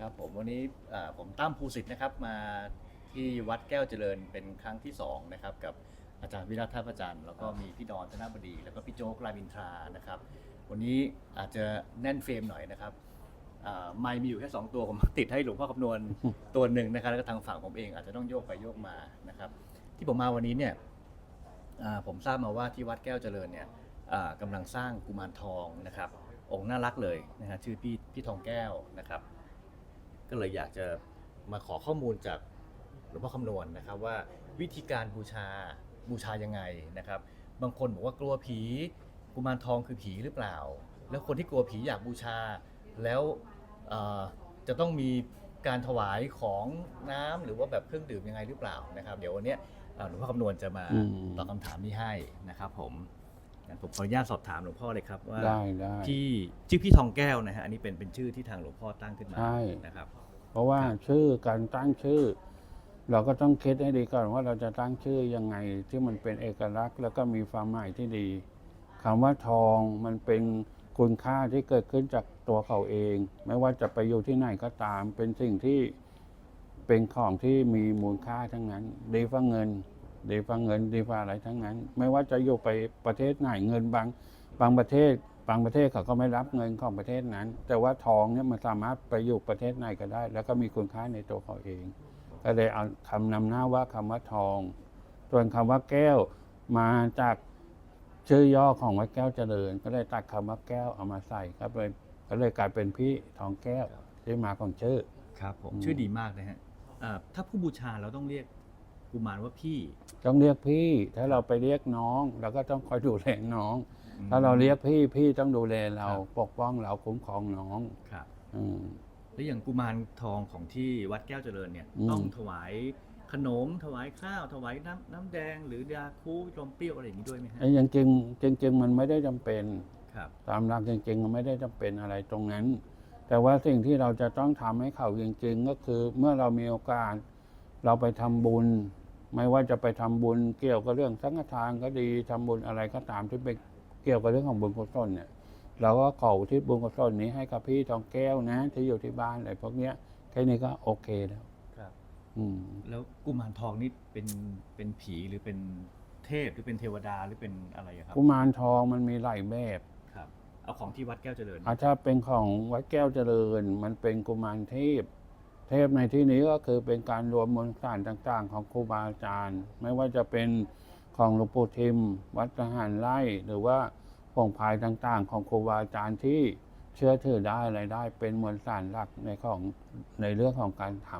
ครับผมวันนี้ผมตั้มภูสิทธิ์นะครับมาที่วัดแก้วเจริญเป็นครั้งที่สองนะครับกับอาจารย์วิรัตท่าพระจันทร์แล้วก็มีพี่ดอนธนบดี แล้วก็พี่โจ๊กรามินทรานะครับ วันนี้อาจจะแน่นเฟรมหน่อยนะครับไมค์มีอยู่แค่ 2 ตัวผมติดให้หลวงพ่อคำนวณตัวหนึ่งนะครับแล้วก็ทางฝั่งผมเองอาจจะต้องโยกไปโยกมานะครับ ที่ผมมาวันนี้เนี่ยผมทราบมาว่าที่วัดแก้วเจริญเนี่ยกำลังสร้างกุมารทองนะครับ องค์น่ารักเลยนะฮะชื่อพี่พี่ทองแก้วนะครับ ก็เลยอยากจะมาขอข้อมูลจากหลวงพ่อคำนวณนะครับว่าวิธีการบูชาบูชายังไงนะครับ บางคนบอกว่ากลัวผีกุมารทองคือผีหรือเปล่า แล้วคนที่กลัวผีอยากบูชา แล้วเอ่อจะต้องมีการถวายของน้ำหรือว่าแบบเครื่องดื่มยังไงหรือเปล่านะครับ เดี๋ยววันเนี้ยเอ่อหลวงพ่อคำนวณจะมาอืม ตอบคำถามนี้ให้นะครับผมงั้นผมขออนุญาตสอบถามหลวงพ่อเลยครับว่า ได้ได้พี่ชื่อพี่ทองแก้วนะฮะอันนี้เป็นเป็นชื่อที่ทางหลวงพ่อตั้งขึ้นมาใช่ นะครับ เพราะว่าชื่อการตั้งชื่อ เราก็ต้องคิดให้ดีก่อนว่าเราจะตั้งชื่อยังไงที่มันเป็นเอกลักษณ์ แล้วก็มีความหมายที่ดีคำว่าทองมันเป็นคุณค่าที่เกิดขึ้นจากตัวเขาเอง ไม่ว่าจะไปอยู่ที่ไหนก็ตาม เป็นสิ่งที่เป็นของที่มีมูลค่าทั้งนั้น ดีฟ้าเงิน ดีฟ้าเงิน ดีฟ้าอะไรทั้งนั้น ไม่ว่าจะอยู่ไปประเทศไหนเงินบางบางประเทศ บางประเทศเขาก็ไม่รับเงินของประเทศนั้น แต่ว่าทองเนี่ยมันสามารถไปอยู่ประเทศไหนก็ได้ แล้วก็มีคุณค่าในตัวเขาเอง ก็เลยเอาคำนำหน้าว่าคำว่าทอง ส่วนคำว่าแก้วมาจากชื่อย่อของวัดแก้วเจริญ ก็เลยตัดคำว่าแก้วเอามาใส่ก็เลยก็เลยกลายเป็นพี่ทองแก้วที่มาของชื่อครับผมอืมชื่อดีมากนะฮะอ่าถ้าผู้บูชาเราต้องเรียกกุมารว่าพี่ ต้องเรียกพี่ ถ้าเราไปเรียกน้องเราก็ต้องคอยดูแลน้องอืม ถ้าเราเรียกพี่พี่ต้องดูแลเราครับ ปกป้องเราคุ้มครองน้องครับอืม แล้วอย่างกุมารทองของที่วัดแก้วเจริญเนี่ยอืม ต้องถวายขนม ถวายข้าว ถวายน้ำน้ำแดง หรือยาคูลมเปรี้ยวอะไรอย่างนี้ด้วยไหมฮะไอ้ยังจริงจริงจริง ๆ มันไม่ได้จำเป็น ครับ ตามหลักจริงๆมันไม่ได้จำเป็นอะไรตรงนั้น แต่ว่าสิ่งที่เราจะต้องทำให้เขาจริงๆ ก็คือเมื่อเรามีโอกาสเราไปทำบุญ ไม่ว่าจะไปทำบุญเกี่ยวกับเรื่องสังฆทานก็ดีทำบุญอะไรก็ตามที่เป็นเกี่ยวกับเรื่องของบุญกุศลเนี่ยเราก็ขออุที่บุญกุศลนี้ให้กับพี่ทองแก้วนะ ที่อยู่ที่บ้านอะไรพวกเนี้ยแค่นี้ก็โอเคแล้วครับ อืมแล้วกุมารทองนี่เป็นเป็นผีหรือเป็นเทพหรือเป็นเทวดาหรือเป็นอะไรอะครับกุมารทองมันมีหลายแบบครับเอาของที่วัดแก้วเจริญอาถ้าเป็นของวัดแก้วเจริญ มันเป็นกุมารเทพ เทพในที่นี้ก็คือเป็นการรวมมวลสารต่าง ๆ ของครูบาอาจารย์ ไม่ว่าจะเป็น ของหลวงปู่ทิม วัดทหารไร่หรือว่าผงพายต่างๆ ของครูบาอาจารย์ที่เชื่อถือได้อะไรได้ เป็นมวลสารหลักในของในเรื่องของการท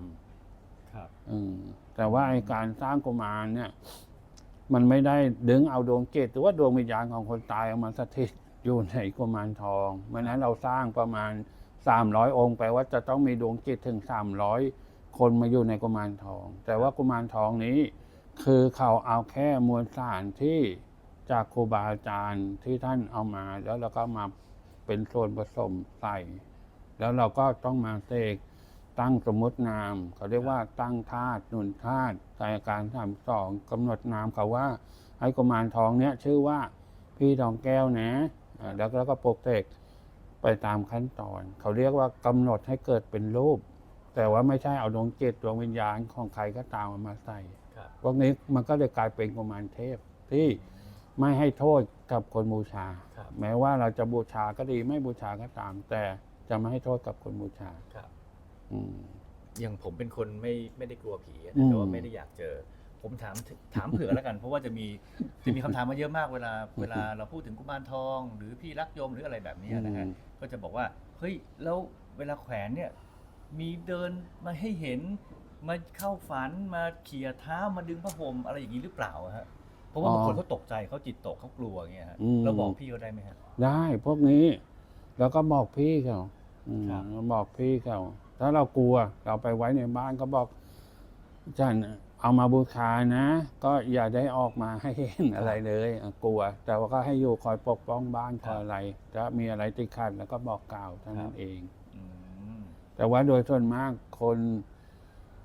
ำครับ อืมแต่ว่าไอการสร้างกุมารเนี่ย มันไม่ได้ดึงเอาดวงจิตหรือว่าดวงวิญญาณของคนตายเอามาสถิตอยู่ในกุมารทองเพราะฉะนั้นเราสร้างประมาณสามร้อยองค์แปลว่าจะต้องมีดวงจิตถึงสามร้อยคนมาอยู่ในกุมารทอง แต่ว่ากุมารทองนี้ คือเขาเอาแค่มวลสารที่จากครูบาอาจารย์ที่ท่านเอามาแล้วเราก็มาเป็นส่วนผสมใส่ แล้วเราก็ต้องมาเสกตั้งสมมตินาม เขาเรียกว่าตั้งธาตุหนุนธาตุกายการสามสองกำหนดนามเขาว่า ให้กุมารทองเนี้ยชื่อว่าพี่ทองแก้วนะแล้วแล้วก็โปลุกเสกไปตามขั้นตอน เขาเรียกว่ากำหนดให้เกิดเป็นรูป แต่ว่าไม่ใช่เอาดวงจิตดวงวิญญาณของใครก็ตามเอามาใส่ พวกนี้มันก็เลยกลายเป็นกุมารเทพที่ไม่ให้โทษกับคนบูชา ครับ แม้ว่าเราจะบูชาก็ดีไม่บูชาก็ตาม แต่จะไม่ให้โทษกับคนบูชา ครับ อืม อย่างผมเป็นคนไม่ไม่ได้กลัวผีอะอืนะมแต่ว่าไม่ได้อยากเจอ ผมถามถึงถามเผื่อแล้วกัน เพราะว่าจะมีจะมีคำถามมาเยอะมากเวลาเวลาเราพูดถึงกุมารทอง หรือพี่รักโยมหรืออะไรแบบนี้นะฮะอืมก็จะบอกว่าเฮ้ยแล้วเวลาแขวนเนี่ย มีเดินมาให้เห็น มาเข้าฝันมาเขี่ยเท้ามาดึงผ้าห่มอะไรอย่างนี้หรือเปล่าอะฮะเพราะว่าบางคนเขาตกใจเขาจิตตกเขากลัวอย่างเงี้ยฮะเราบอกพี่เขาได้ไหมฮะ ได้พวกนี้ แล้วก็บอกพี่เขาอืมครับ บอกพี่เขาถ้าเรากลัว เราไปไว้ในบ้านก็บอกฉันเอามาบูชานะ ก็อย่าได้ออกมาให้เห็นอะไรเลยอะกลัว แต่ว่าก็ให้อยู่คอยปกป้องบ้านคอยอะไรถ้ามีอะไรติดขัดแล้วก็บอกกล่าวเท่านั้นเอง อืมแต่ว่าโดยส่วนมากคน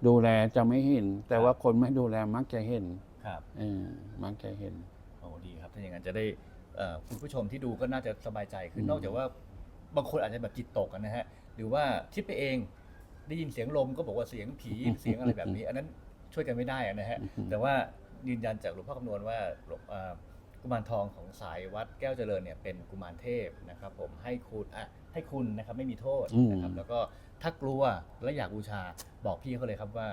ดูแลจะไม่เห็น แต่ว่าคนไม่ดูแลมักจะเห็นครับเออมักจะเห็นโอ้ดีครับถ้าอย่างนั้นจะได้เอ่อคุณผู้ชมที่ดูก็น่าจะสบายใจขึ้นอืมนอกจากว่าบางคนอาจจะแบบจิตตกอะนะฮะหรือว่าคิดไปเองได้ยินเสียงลมก็บอกว่าเสียงผีเสียงอะไรแบบนี้ อันนั้นช่วยกันไม่ได้อะนะฮะแต่ว่ายืนยันจากหลวงพ่อคำนวณว่าหลวงอ่า กุมารทองของสายวัดแก้วเจริญเนี่ยเป็นกุมารเทพนะครับ ผมให้คุณอะให้คุณนะครับไม่มีโทษนะครับอืมแล้วก็ถ้ากลัวและอยากบูชาบอกพี่เขาเลยครับว่า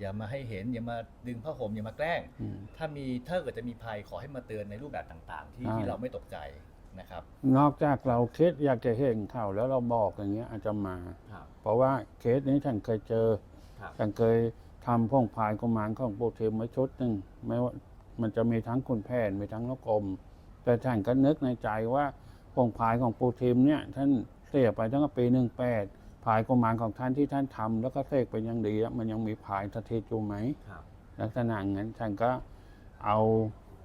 อย่ามาให้เห็นอย่ามาดึงผ้าห่มอย่ามาแกล้งอืมถ้ามีถ้าเกิดจะมีภัยขอให้มาเตือนในรูปแบบต่างๆ ที่ใช่ที่เราไม่ตกใจนะครับ นอกจากเราคิดอยากจะเห็นเขาแล้วเราบอกอย่างเงี้ยอาจจะมาครับเพราะว่าเคสนี้ฉันเคยเจอครับฉันเคยทำพ่องพายกุมารของปู่เทมไว้ชุดหนึ่งไม่ว่า มันจะมีทั้งคุณแผนมีทั้งนกอม แต่ฉันก็นึกในใจว่าพ่องพายของปู่เทมเนี่ย ท่านเสียไปตั้งแต่ปีหนึ่งแปดพายกุมารของท่านที่ท่านทำแล้วก็เสกเป็นอย่างดีอะมันยังมีพายสถิตอยู่ไหมครับลักษณะงั้นฉันก็เอา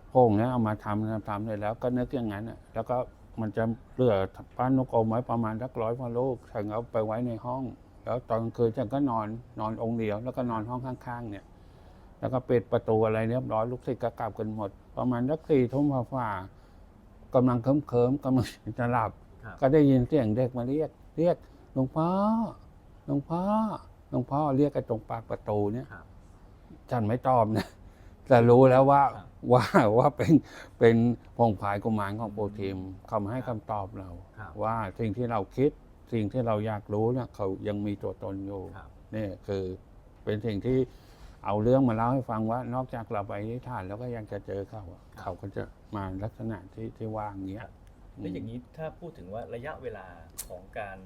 โพ่งเนี้เอามาทำทำทำเสร็จแล้วก็นึกอย่างนั้นอะแล้วก็มันจะเหลือปั้นนกอมไว้ประมาณสักร้อยพอลูกฉันเอาไปไว้ในห้อง แล้วตอนกลางคืนฉันก็นอนนอนองค์เดียว แล้วก็นอนห้องข้างๆ เนี่ย แล้วก็ปิดประตูอะไรเรียบร้อยลูกศิษย์ก็กลับกันหมด ประมาณสักสี่ทุ่มฝ่าๆกำลังเคลิ้มๆกำลังจะหลับครับ ก็ได้ยินเสียงเด็กมาเรียก เรียกหลวงพ่อหลวงพ่อหลวงพ่อเรียกกันตรงปากประตูเนี่ยครับฉันไม่ตอบนะแต่รู้แล้วว่าครับว่าว่าเป็นเป็นพงผายกุมารของโปรทีมเขามาให้คำตอบเราครับว่าสิ่งที่เราคิดสิ่งที่เราอยากรู้เนี่ยเขายังมีตัวตนอยู่ครับนี่คือเป็นสิ่งที่ เอาเรื่องมาเล่าให้ฟังว่านอกจากเราไปที่ฐานแล้วก็ยังจะเจอเขาอะเขาก็จะมาลักษณะที่ที่ว่าอย่างเงี้ย แล้วอย่างนี้ถ้าพูดถึงว่าระยะเวลาของการ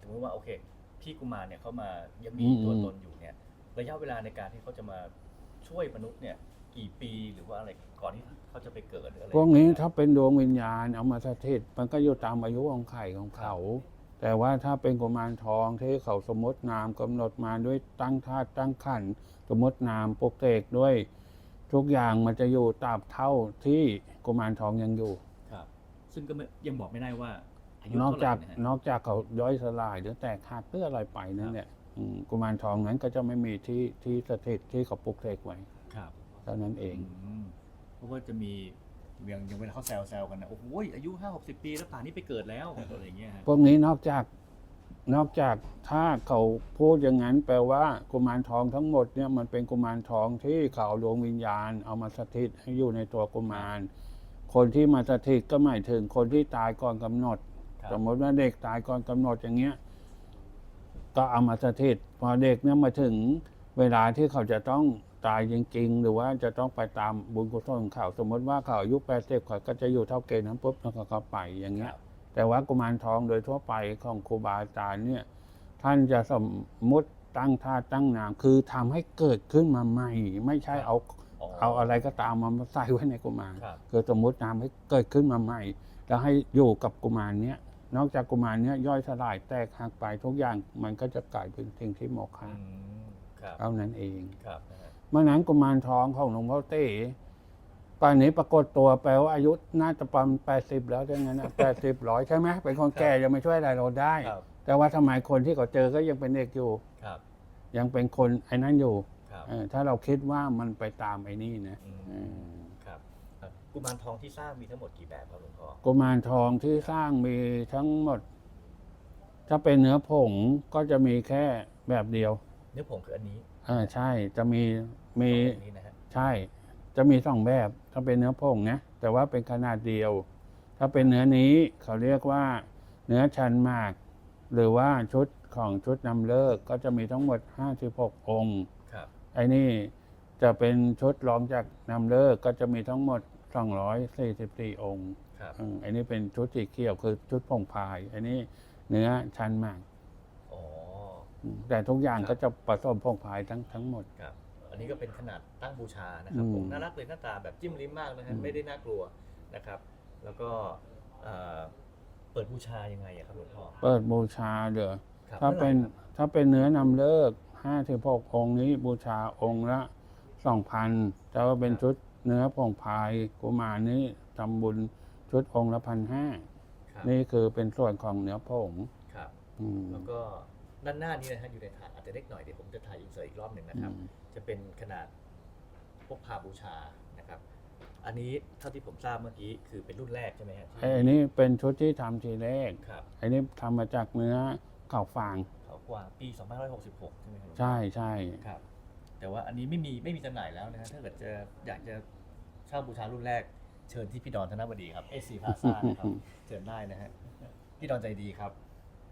สมมติว่าโอเค พี่กุมารเนี่ยเขามายังมีอืม ตัวตนอยู่เนี่ย ระยะเวลาในการที่เขาจะมาช่วยมนุษย์เนี่ย กี่ปีหรือว่าอะไรก่อนที่เขาจะไปเกิดหรืออะไรพวกนี้ถ้าเป็นดวงวิญญาณเอามาสถิตมันก็อยู่ตามอายุของไข่ของเขา แต่ว่าถ้าเป็นกุมารทองที่เขาสมมตินามกำหนดมาด้วยตั้งธาตุตั้งขันธ์สมมตินามปลุกเสกด้วย ทุกอย่างมันจะอยู่ตราบเท่าที่กุมารทองยังอยู่ครับ ซึ่งก็ไม่ยังบอกไม่ได้ว่าอายุนอกเท่าไหจากร่นะฮะนอกจากเขาย่อยสลายหรือแตกหักหรืออะไรไปนั่นแหละอืมกุมารทองนั้นก็จะไม่มีที่ที่สถิตที่เขาปลุกเสกไว้ครับเท่านั้นเองอืมเพราะว่าจะมี อย่างอย่างเวลาเขาแซวแซวๆกันนะโอ้โหอายุห้าหกสิบปีแล้วป่านนี้ไปเกิดแล้วอะไรอย่างเงี้ยฮะพวกนี้นอกจากนอกจากถ้าเขาพูดอย่างนั้น แปลว่ากุมารทองทั้งหมดเนี่ยมันเป็นกุมารทองที่เขาเอาดวงวิญญาณ เอามาสถิตให้อยู่ในตัวกุมาร คนที่มาสถิตก็หมายถึงคนที่ตายก่อนกำหนดครับสมมติว่าเด็กตายก่อนกำหนดอย่างเงี้ย ก็เอามาสถิตพอเด็กเนี่ยมาถึงเวลาที่เขาจะต้อง ตายจริง ๆ หรือว่าจะต้องไปตามบุญกุศลของเขา สมมติว่าเขาอายุแปดสิบเขาก็จะอยู่เท่าเกณฑ์นั้นปุ๊บแล้วก็เขาไปอย่างเงี้ย แต่ว่ากุมารทองโดยทั่วไปของครูบาอาจารย์เนี่ยท่านจะสมมุติตั้งท่าตั้งนามคือทำให้เกิดขึ้นมาใหม่ ไม่ใช่เอาเอาอะไรก็ตามมาใส่ไว้ในกุมารครับคือสมมุตินามให้เกิดขึ้นมาใหม่ แล้วให้อยู่กับกุมารเนี้ยนอกจากกุมารเนี้ยย่อยสลายแตกหักไปทุกอย่างมันก็จะกลายเป็นสิ่งที่โมฆะอืมครับเท่านั้นเองครับนะฮะ เมื่อนั้นกุมารทองของหลวงพ่อเต้ป่านนี้ปรากฏตัวแปลว่าอายุน่าจะประมาณแปดสิบแล้วดังนั้นแปดสิบร้อยใช่ไหมเป็นคนแก่ยังไม่ช่วยอะไรเราได้ ครับ แต่ว่าทำไมคนที่เขาเจอก็ยังเป็นเด็กอยู่ ครับ ยังเป็นคนไอ้นั่นอยู่ครับ เออถ้าเราคิดว่ามันไปตามไอ้นี่นะอืม เออครับครับกุมารทองที่สร้างมีทั้งหมดกี่แบบครับหลวงพ่อ กุมารทองที่สร้างมีทั้งหมด ถ้าเป็นเนื้อผงก็จะมีแค่แบบเดียว เนื้อผงคืออันนี้ เออใช่จะมี มีตรงนี้นะฮะใช่ จะมีสองแบบถ้าเป็นเนื้อผงนะแต่ว่าเป็นขนาดเดียว ถ้าเป็นเนื้อนี้เขาเรียกว่า เนื้อชันหมาก หรือว่าชุดของชุดนำเลิกก็จะมีทั้งหมด 56 องค์ครับไอ้นี่จะเป็นชุดรองจากนำเลิกก็จะมีทั้งหมด 244 องค์ครับอืมไอ้นี่เป็นชุดสีเขียวคือชุดผงพายไอ้นี่เนื้อชันหมาก อ๋ออืมแต่ทุกอย่างครับ ก็จะผสมผงพายทั้งทั้งหมด ครับอั นนี้ก็เป็นขนาดตั้งบูชานะครับอืมผมน่ารักเลยหน้าตาแบบจิ้มลิ้มมากนะฮะอืมไม่ได้น่ากลัวนะครับ แล้วก็เอ่อเปิดบูชายังไงอะครับหลวงพ่อเปิดบูชาเด้อครับถ้าเป็นมื่อไหร่ครับถ้าเป็นเนื้อนำเลิกห้าถึงหกองค์นี้บูชาองค์ละสองพันแต่ว่าเป็นชุดเนื้อผงพายกุมารนี้ทำบุญชุดองค์ละพันห้าครับนี่คือเป็นส่วนของเนื้อผงครับอืมแล้วก็ ด้านหน้านี้นะฮะอยู่ในถาดอาจจะเล็กหน่อยเดี๋ยวผมจะถ่ายอินเสิร์ตอีกรอบหนึ่งนะครับ อืม จะเป็นขนาดพวกพาบูชานะครับ อันนี้เท่าที่ผมทราบเมื่อกี้คือเป็นรุ่นแรกใช่ไหมฮะที่ไอ้นี่เป็นชุดที่ทำทีแรกครับไอ้นี่ทำมาจากเนื้อเข่าฟาง เขาฟกว่าปี 2566 ใช่ไหมครับใช่ใช่ครับ แต่ว่าอันนี้ไม่มีไม่มีจำหน่ายแล้วนะฮะถ้าเกิดจะอยากจะเช่าบูชารุ่นแรก เชิญที่พี่ดอนธนบดีครับ AC Plaza นะครับ เชิญได้นะฮะพี่ดอนใจดีครับ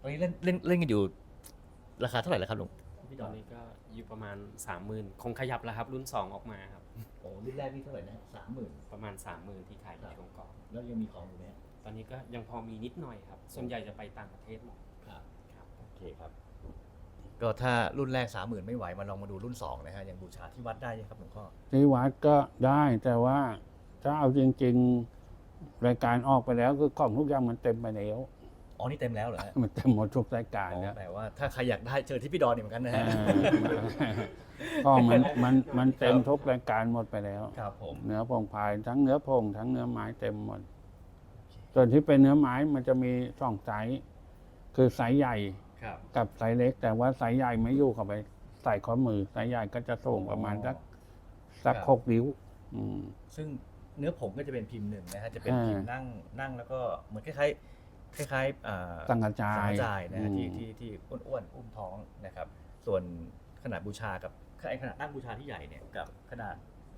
ตอนนี้เล่นเล่นเล่นกันอยู่ ราคาเท่าไหร่แล้วครับลุงพี่ดตออนนนี้ก็อยู่ประมาณ 30,000 คงขยับแล้วครับ รุ่น 2 ออกมาครับ โอ้รุ่นแรกนี่เท่าไหร่นะสามหมื่น ประมาณ 30,000 ที่ขายอยู่ช่วงก่อนแล้วยังมีของอยู่ไหมฮะตอนนี้ก็ยังพอมีนิดหน่อยครับ ส่วนใหญ่จะไปต่างประเทศหมดครับครับ โอเคครับ ก็ถ้ารุ่นแรกสามหมื่นไม่ไหวมาลองมาดูรุ่นสองนะฮะยังบูชาที่วัดได้ใช่ไหมครับหลวงพ่อที่วัดก็ได้แต่ว่าถ้าเอาจริง ๆ รายการออกไปแล้วคือของทุกอย่างมันเต็มไปแล้ว อ๋อนี่เต็มแล้วเหรอฮะมันเต็มหมดทุกรายการอ๋อแล้ว แต่ว่าถ้าใครอยากได้เจอที่พี่ดอนนี่เหมือนกันนะเอฮะอก็มันมันมันเต็มทุกรายการหมดไปแล้ว ครับผม เนื้อพงพายทั้งเนื้อพงทั้งเนื้อไม้เต็มหมด ส่วนที่เป็นเนื้อไม้มันจะมีสองไซส์คือไซส์ใหญ่ครับ กับไซส์เล็ก แต่ว่าไซส์ใหญ่ไม่อยู่เข้าไปใส่ข้อมือไซส์ใหญ่ก็จะสูงประมาณสักสักครับ หกนิ้ว อืม ซึ่งเนื้อผงก็จะเป็นพิมพ์หนึ่งนะฮะจะเป็นอ่า พิมพ์นั่งนั่งแล้วก็เหมือนคล้ายๆ คล้ายๆอ่าสังกระจายสังกระจายนะฮะอืมที่ที่ที่อ้วนๆอุ้มท้องนะครับ ส่วนขนาดบูชากับไอ้ขนาดนั่งบูชาที่ใหญ่เนี่ยกับขนาด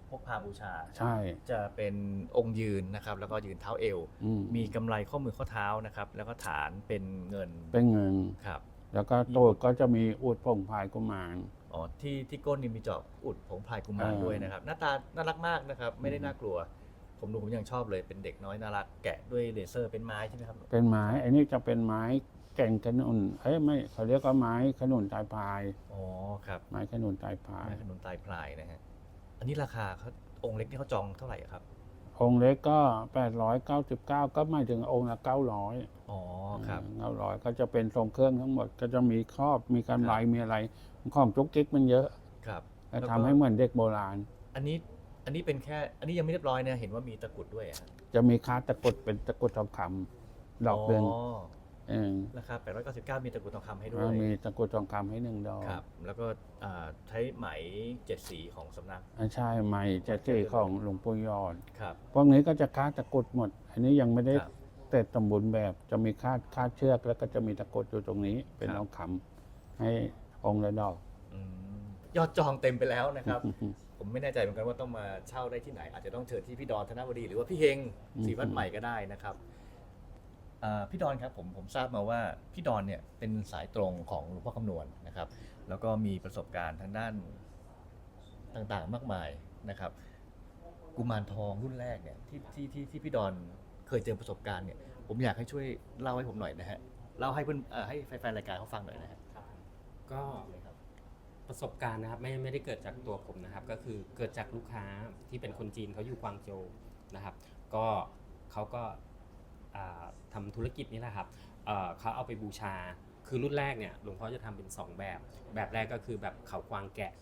พกพาบูชา ใช่ จะเป็นองค์ยืนนะครับ แล้วก็ยืนเท้าเอว อืมมีกำไรข้อมือข้อเท้านะครับ แล้วก็ฐานเป็นเงินเป็นเงิน ครับ แล้วก็โตดก็จะมีอูดพงพายกุมาร อ๋อที่ที่ก้นนี่มีจอบอุดผงพลายกุมารเออด้วยนะครับ หน้าตาน่ารักมากนะครับ ไม่ได้อืม น่ากลัว ผมดูผมยังชอบเลยเป็นเด็กน้อยน่ารักแกะด้วยเลเซอร์เป็นไม้ใช่ไหมครับ เป็นไม้อันนี้จะเป็นไม้แก่งขนุนเอ้ยไม่เขาเรียกว่าไม้ขนุนตายพาย อ๋อครับไม้ขนุนตายพายไม้ขนุนตายพลายนะฮะ อันนี้ราคาเขาองค์เล็กนี่เขาจองเท่าไหร่อะครับ องค์เล็กก็ 899 ก็หมายถึงองค์ละ 900 อ๋อครับเก้าร้อยก็จะเป็นทรงเครื่องทั้งหมดก็จะมีครอบมีกำไรครับมีอะไร ของจุกจิกมันเยอะ ครับก็แล้วก็ทำให้เหมือนเด็กโบราณ อันนี้อั นนี้เป็นแค่ อันนี้ยังไม่เรียบร้อยนะเห็นว่ามีตะกรุดด้วยอะฮะจะมีคาตะกรุดเป็นตะกรุดทองคำดอกเดือนเองราคา899 มีตะกรุดทองคำให้ด้วแล้วยมีตะกรุดทองคำให้หนึ่งดอกครับ แล้วก็อ่าใช้ไหมเจ็ดสีของสำนักอ่าใช่ไหมจะเจของหลวงปู่ยอด ครับ พวกนี้ก็จะคาดตะกรุดหมด อันนี้ยังไม่ได้ครับเสร็จสมบูรณ์แบบจะมีคาดคาดเชือกแล้วก็จะมีตะกรุดอยู่ตรงนี้ เป็นครับ ทองคำให้องค์ละดอก อืมยอดจองเต็มไปแล้วนะครับ ผมไม่แน่ใจเหมือนกันว่าต้องมาเช่าได้ที่ไหน อาจจะต้องเชิญที่พี่ดอนธนบดีหรือว่าพี่เฮงอืมศรีวัดใหม่ก็ได้นะครับอ่าพี่ดอนครับผมผมทราบมาว่าพี่ดอนเนี่ยเป็นสายตรงของหลวงพ่อคำนวณนะครับ แล้วก็มีประสบการณ์ทางด้านต่างๆมากมายนะครับ กุมารทองรุ่นแรกเนี่ยที่ที่ที่ที่พี่ดอนเคยเจอประสบการณ์เนี่ย ผมอยากให้ช่วยเล่าให้ผมหน่อยนะฮะเล่าให้เพื่อนเอ่อให้แฟนๆรายการเขาฟังหน่อยนะฮะครับก็ ประสบการณ์นะครับไม่ไม่ได้เกิดจากตัวผมนะครับ ก็คือเกิดจากลูกค้าที่เป็นคนจีนเขาอยู่กวางโจวนะครับ ก็เขาก็อ่าทำธุรกิจนี่แหละครับเอ่อเขาเอาไปบูชาคือรุ่นแรกเนี่ยหลวงพ่อจะทำเป็น 2 แบบ แบบแรกก็คือแบบเขากวางแกะ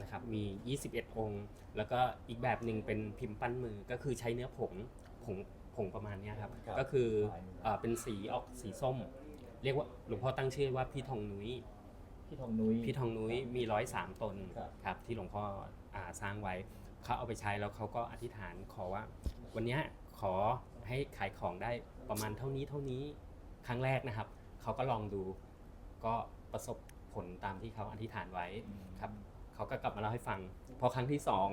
นะครับมี 21 องค์ แล้วก็อีกแบบหนึ่งเป็นพิมพ์ปั้นมือก็คือใช้เนื้อผงผงผงประมาณเนี้ยครับครับ ก็คือเอ่อเป็นสีออกสีส้ม เรียกว่าหลวงพ่อตั้งชื่อว่าพี่ทองนุ้ย พี่ทองนุ้ย พี่ทองนุ้ยมีร้อยสามตนครับ ครับที่หลวงพ่ออาสร้างไว้เขาเอาไปใช้แล้วเขาก็อธิษฐานขอว่า วันเนี้ยขอให้ขายของได้ประมาณเท่านี้เท่านี้ครั้งแรกนะครับเขาก็ลองดูก็ประสบผลตามที่เขาอธิษฐานไว้ครับเขาก็กลับมาเล่าให้ฟัง พอครั้งที่สอง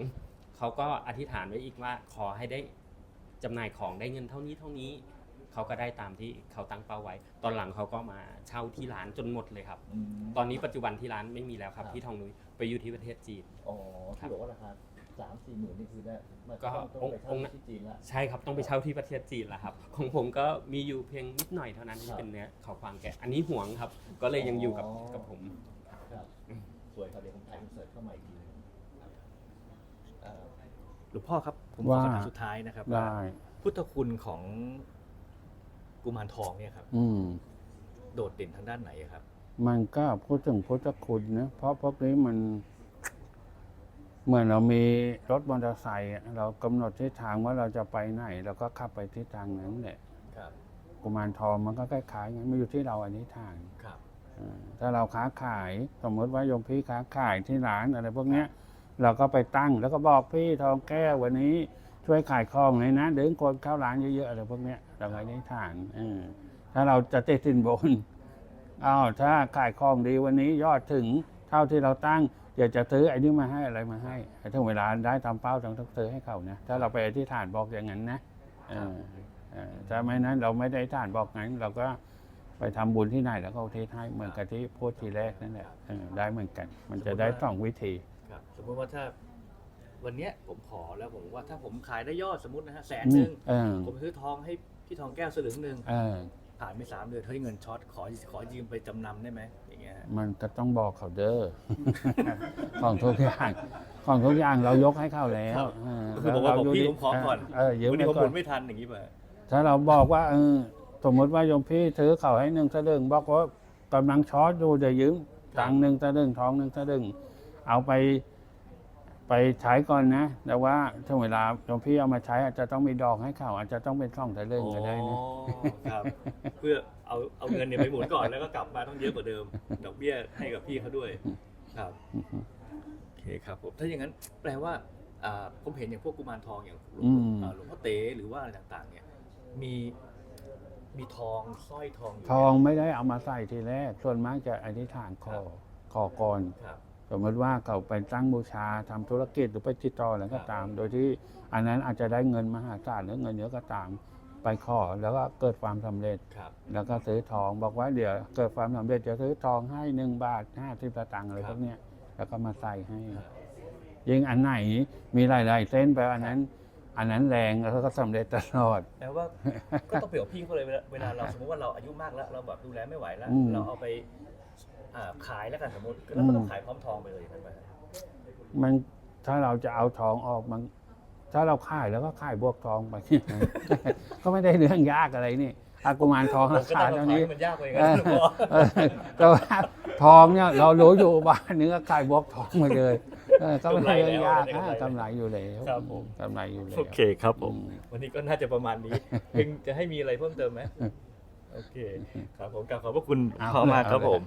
เขาก็อธิษฐานไว้อีกว่าขอให้ได้จำหน่ายของได้เงินเท่านี้เท่านี้ เขาก็ได้ตามที่เขาตั้งเป้าไว้ ตอนหลังเขาก็มาเช่าที่ร้านจนหมดเลยครับอืมตอนนี้ปัจจุบันที่ร้านไม่มีแล้วครับครับ ที่ทองนุ้ยไปอยู่ที่ประเทศจีน อ๋อครัที่บบอกว่าราคาสามสี่หมื่นนี่คือได้มาก็ต้องไปเช่าองค์ที่จีนละใช่ครับต้องไปเช่าที่ประเทศจีนแล้วครับ ของผมก็มีอยู่เพียงนิดหน่อยเท่านั้นที่ครับเป็นเนื้อเขาควางแกะ อันนี้ห่วงครับ ก็เลยยังอยู่กับอ๋อกับผมครับสวยครับเดี๋ยวผมถ่ายอินเสิร์ตเข้ามาอีกทีหนึงเอ่อหลวงพ่อครับผมขอว่าคำถามสุดท้ายนะครับได้ว่าพุทธคุณของ กุมารทองเนี่ยครับ อืม โดดเด่นทางด้านไหนอะครับ มันก็พูดถึงพุทธคุณนะเพราะพวกนี้มัน เหมือนเรามีรถมอเตอร์ไซค์อะเรากำหนดทิศทางว่าเราจะไปไหนเราก็ขับไปทิศทางนั้นแหละครับ กุมารทองมันก็คล้ายๆกันมันอยู่ที่เราอธิษฐานครับ อ่าถ้าเราค้าขายสมมติว่าโยมพี่ค้าขายที่ร้านอะไรพวกเนี้ย เราก็ไปตั้งแล้วก็บอกพี่ทองแก้ววันนี้ ช่วยขายของเลยนะดึงคนเข้าร้านเยอะๆอะไรพวกเนี้ยเราก็อธิษฐานเออถ้าเราจะติดสินบนอ้าวถ้าขายของดีวันนี้ยอดถึงเท่าที่เราตั้งเดี๋ยวจะซื้อไอ้นี่มาให้อะไรมาให้ถึงเวลาได้ตามเป้าต้องต้องซื้อให้เขานะถ้าเราไปอธิษฐานบอกอย่างนั้นนะเออเออถ้าไม่นั้นเราไม่ได้อธิษฐานบอกงั้น เราก็ไปทำบุญที่ไหนแล้วก็อุทิศให้เหมือนกับที่พูดทีแรกนั่นแหละเออได้เหมือนกัน มันจะได้สองวิธีครับสมมติว่าถ้า วันเนี้ยผมขอแล้วผมว่าถ้าผมขายได้ยอดสมมตินะฮะแสนอืหมนึ่งเออ ผมซื้อทองให้พี่ทองแก้วสลึงหนึ่งเออผ่านไปสามเดือนเฮ้ยเงินช็อตขอขอยืมไปจำนำได้ไหมอย่างเงี้ยฮะมันก็ต้องบอกเขาเด้อ ของทุกอย่างของทุกอย่างเรายกให้เขาแล้วเออก็คือบอกว่าเรบอกยู่พี่ดีผมขอก่อนเออยืมวันไปนี้ผมหก่อมุนนไม่ทันอย่างนี้ป่ะถ้าเราบอกว่าเออสมมติว่าโยมพี่ซื้อเขาให้หนึ่งสลึงบอกว่ากำลังช็อตอยู่เดี๋ยวยืมตังค์หนึ่งสลึงทองหนึ่งสลึงเอาไป ไปใช้ก่อนนะ แต่ว่าถึงเวลาโยมพี่เอามาใช้อาจจะต้องมีดอกให้เขาอาจจะต้องเป็นสองสลึงก็ได้นะ อ๋อครับ เพื่อเอาเอาเงินเนี่ยไปหมุนก่อนแล้วก็กลับมาต้องเยอะกว่าเดิม ดอกเบี้ยให้กับพี่เขาด้วยครับโอเคครับผมถ้าอย่างนั้นแปลว่าอ่าผมเห็นอย่างพวกกุมารทองอย่างหลวงอืม อ่าหลวงพ่อเต๋หรือว่าอะไรต่างๆ เนี่ย มีมีทองสร้อยทองอยู่ทองไม่ได้เอามาใส่ทีแรก ส่วนมากจะอธิษฐานขอขอก่อน ครับ สมมติว่าเขาไปตั้งบูชาทำธุรกิจหรือไปติดต่ออะไรก็ตาม โดยที่อันนั้นอาจจะได้เงินมหาศาลหรือเงินเยอะก็ตาม ไปขอแล้วก็เกิดความสำเร็จครับแล้วก็ซื้อทองบอกว่าเดี๋ยวเกิดความสำเร็จจะซื้อทองให้หนึ่งบาทห้าสิบสตางค์อะไรครับพวกเนี้ยแล้วก็มาใส่ให้ครับยิ่งอันไหนมีหลายๆเส้นไปอันนั้น อันนั้นแรงแล้วก็สำเร็จตลอดแปลว่าก็ต้องเปรียบพี่เขาเลยเวลาเวลาเราสมมติว่าเราอายุมากแล้ว เราแบบดูแลไม่ไหวแล้วอืมเราเอาไป อ่าขายแล้วกันสมมติแล้วก็ต้องขายพร้อมทองไปเลยอย่างนั้นไปมันถ้าเราจะเอาทองออกมัน ถ้าเราขายแล้วก็ขายบวกทองไป ก็ไม่ได้เรื่องยากอะไรนี่อากุมารทองผมราก็คาต้องเท่าขายนี้มันยากไปเองั้นอหลวงพ่อเออแต่ว่าทองเนี่ยเรารู้อยู่บ้านนึงก็ขายบวกทองมาเลยเออก็ไม่ได้เรื่องยากอะกำไรอยู่แล้วครับผมกำไรอยู่แล้วโอเคครับผมอืมวันนี้ก็น่าจะประมาณนี้เพ็งจะให้มีอะไรเพิ่มเติมไหมโอเคครับผมกราบขอบพระคุณเอาพ่อมากครับเอาเลยผม